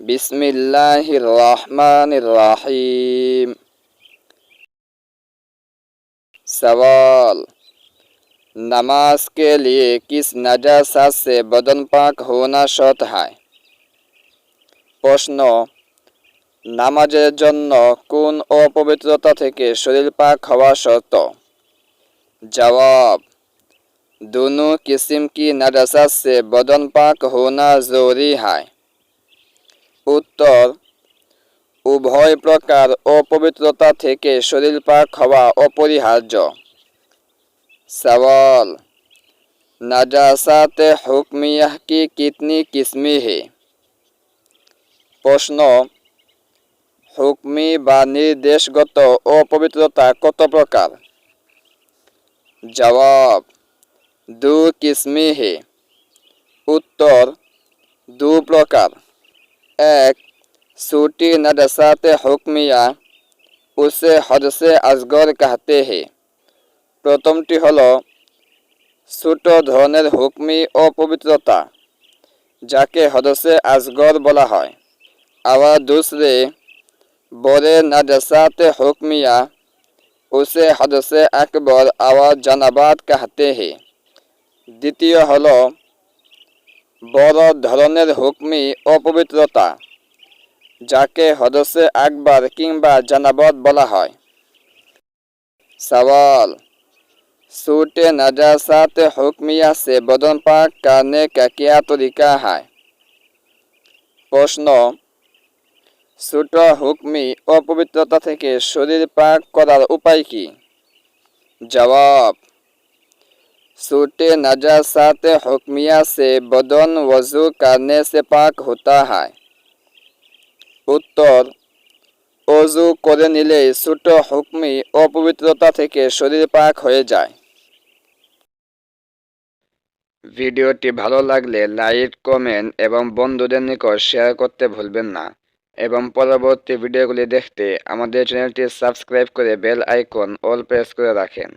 बिस्मिल्लाहिर रहमानिर रहीम सवाल नमाज के लिए किस नजासत से बदन पाक होना शर्त है প্রশ্ন নামাজের জন্য কোন অপবিত্রতা থেকে শরীর পাক হওয়া শর্ত जवाब दोनों किस्म की नजासत से बदन पाक होना जरूरी है উত্তর উভয় প্রকার অপবিত্রতা থেকে শরীর পাক হওয়া অপরিহার্য सवाल नजासात हुक्मिया की कितनी किस्में हैं প্রশ্ন হুকমি বা নির্দেশগত অপবিত্রতা কত প্রকার জবাব দু কিসমি হে উত্তর দু প্রকার এক सूटी नदसात हुक्मिया उसे हद से अजगर कहते हैं প্রথমটি হল ছোট ধরনের হুকমি অপবিত্রতা যাকে হদসে আজগর বলা হয় আবার दूसरे বড়ে नजसात हुक्मिया उसे हदसे আকবর আওয়াজ জানাবাদ कहते हैं দ্বিতীয় হল বড় ধরনের হুকমি অপবিত্রতা যাকে হদসে আকবর কিংবা জানাবত বলা হয় सवाल सूट नजासात हुक्मिया से बदन पाक करने का क्या तरीका है প্রশ্ন ছোট হুকমি অপবিত্রতা থেকে শরীর পাক করার উপায় কি জবাব सूटे नजासात हुक्मिया से बदन वजू करने से पाक होता है উত্তর অজু করে নিলে ছোট হুকমি অপবিত্রতা থেকে শরীর পাক হয়ে যায় ভিডিওটি ভালো লাগলে লাইক কমেন্ট এবং বন্ধুদের নিকট শেয়ার করতে ভুলবেন না এবং পরবর্তী ভিডিওগুলি দেখতে আমাদের চ্যানেলটি সাবস্ক্রাইব করে বেল আইকন অল প্রেস করে রাখেন